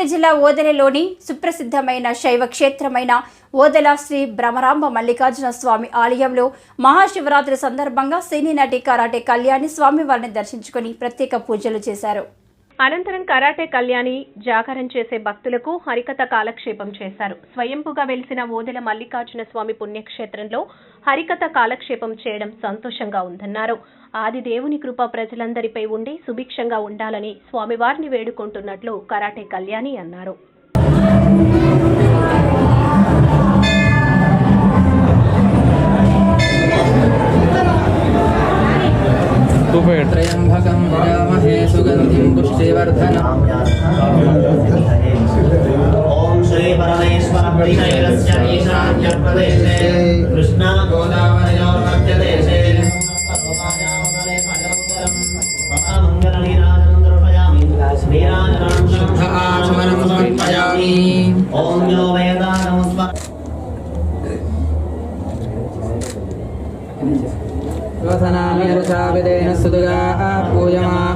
పెద్దపల్లి జిల్లా ఓదెలలోని సుప్రసిద్ధమైన శైవ క్షేత్రమైన ఓదెల శ్రీ భ్రమరాంబ మల్లికార్జున స్వామి ఆలయంలో మహాశివరాత్రి సందర్భంగా సినీ నటి కరాటే కళ్యాణి స్వామివారిని దర్శించుకుని ప్రత్యేక పూజలు చేశారు. అనంతరం కరాటే కళ్యాణి జాగరం చేసే భక్తులకు హరికథ కాలక్షేపం చేశారు. స్వయంపుగా వెలిసిన ఓదెల మల్లికార్జున స్వామి పుణ్యక్షేత్రంలో హరికథ కాలక్షేపం చేయడం సంతోషంగా ఉందన్నారు. ఆది దేవుని కృప ప్రజలందరిపై ఉండి సుభిక్షంగా ఉండాలని స్వామివారిని వేడుకుంటున్నట్లు కరాటే కళ్యాణి అన్నారు. पुष्टिवर्धनम् ॐ श्री परमेश्वर परिणयस्य ईशान्यप्रदेशे कृष्णा गोदावरयोर्मध्यदेशे शुद्ध आचमनं समर्पयामि ॐ यो वेदानं स्म वसनामि रुषाविदेन सुदुगाः पूयमाः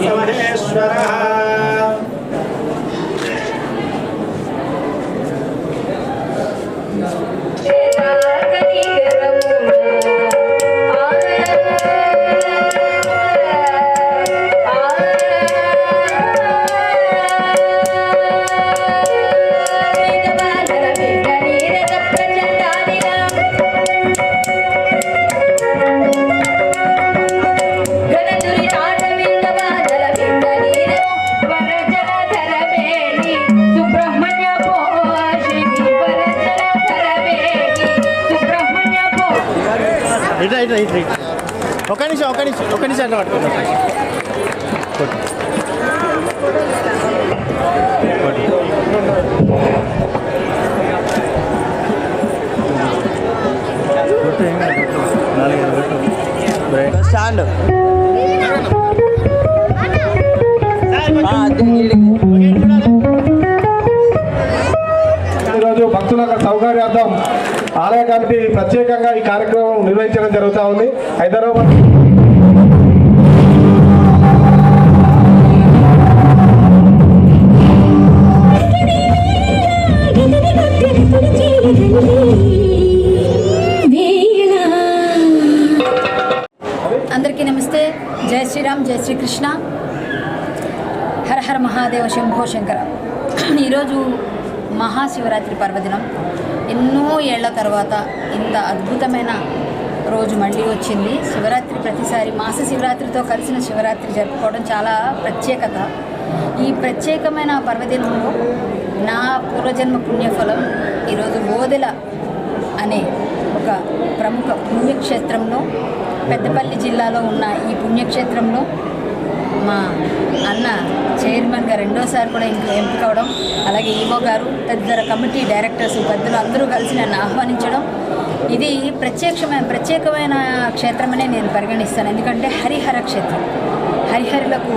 మ- దేవస్యాగ ఇట్లా ఇట్లా ఇట్లా ఇట్లా. ఒక నిమిషం ఒక నిమిషం ఒక నిమిషం అట్లా పట్టుకో స్టాండ్ ఈరోజు భక్తుల సౌకర్యార్థం ఆలయ కమిటీ ప్రత్యేకంగా ఈ కార్యక్రమం నిర్వహించడం జరుగుతూ ఉంది. హైదరాబాద్. అందరికీ నమస్తే. జై శ్రీరామ్ జై శ్రీకృష్ణ. హర హర మహాదేవ శంభో శంకర. ఈరోజు మహాశివరాత్రి పర్వదినం. ఎన్నో ఏళ్ళ తర్వాత ఇంత అద్భుతమైన రోజు మళ్ళీ వచ్చింది. శివరాత్రి ప్రతిసారి మాస శివరాత్రితో కలిసిన శివరాత్రి జరుపుకోవడం చాలా ప్రత్యేకత. ఈ ప్రత్యేకమైన పర్వదినంలో నా పూర్వజన్మ పుణ్యఫలం ఈరోజు ఓదెల అనే ఒక ప్రముఖ పుణ్యక్షేత్రంలో పెద్దపల్లి జిల్లాలో ఉన్న ఈ పుణ్యక్షేత్రంలో మా అన్న చైర్మన్ రెండోసారి కూడా ఇంకా ఎంపిక అవడం అలాగే ఈవో గారు తదితర కమిటీ డైరెక్టర్స్ పెద్దలు అందరూ కలిసి నన్ను ఆహ్వానించడం. ఇది ప్రత్యక్షమైన ప్రత్యేకమైన క్షేత్రమనే నేను పరిగణిస్తాను. ఎందుకంటే హరిహర క్షేత్రం. హరిహరులకు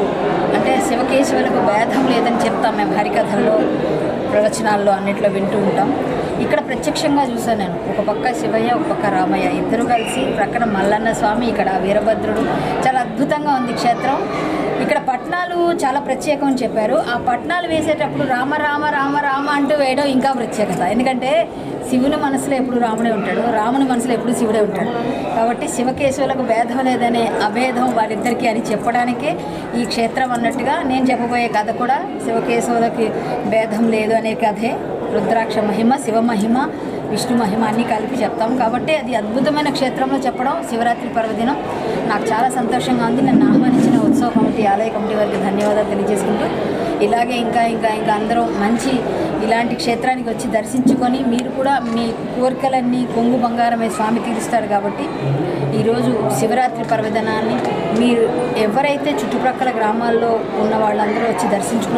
అంటే శివకేశవులకు భేదం లేదని చెప్తాం మేము హరికథల్లో ప్రవచనాల్లో అన్నిట్లో వింటూ ఉంటాం. ఇక్కడ ప్రత్యక్షంగా చూసాను నేను. ఒక పక్క శివయ్య ఒక పక్క రామయ్య ఇద్దరు కలిసి ప్రక్కన మల్లన్న స్వామి ఇక్కడ వీరభద్రుడు. చాలా అద్భుతంగా ఉంది క్షేత్రం. ఇక్కడ పట్నాలు చాలా ప్రత్యేకం అని చెప్పారు. ఆ పట్నాలు వేసేటప్పుడు రామ రామ రామ రామ అంటూ వేయడం ఇంకా ప్రత్యేకత. ఎందుకంటే శివుని మనసులో ఎప్పుడు రాముడే ఉంటాడు రాముని మనసులో ఎప్పుడు శివుడే ఉంటాడు. కాబట్టి శివకేశవులకు భేదం లేదనే అభేదం వాళ్ళిద్దరికీ అని చెప్పడానికే ఈ క్షేత్రం అన్నట్టుగా నేను చెప్పబోయే కథ కూడా శివకేశవులకి భేదం లేదు అనే కథే. రుద్రాక్ష మహిమ శివ మహిమ విష్ణు మహిమ అన్నీ కలిపి చెప్తాం. కాబట్టి అది అద్భుతమైన క్షేత్రంలో చెప్పడం శివరాత్రి పర్వదినం. నాకు చాలా సంతోషంగా ఉంది. నన్ను ఆహ్వానించిన ఉత్సవ కమిటీ ఆలయ కమిటీ వారికి ధన్యవాదాలు తెలియజేసుకుంటూ ఇలాగే ఇంకా ఇంకా ఇంకా అందరూ మంచి ఇలాంటి క్షేత్రానికి వచ్చి దర్శించుకొని మీరు కూడా మీ కోరికలన్నీ కొంగు బంగారమే స్వామి తీరుస్తారు కాబట్టి ఈరోజు శివరాత్రి పర్వదినాన్ని మీరు ఎవరైతే చుట్టుప్రక్కల గ్రామాల్లో ఉన్న వాళ్ళందరూ వచ్చి దర్శించుకున్నారు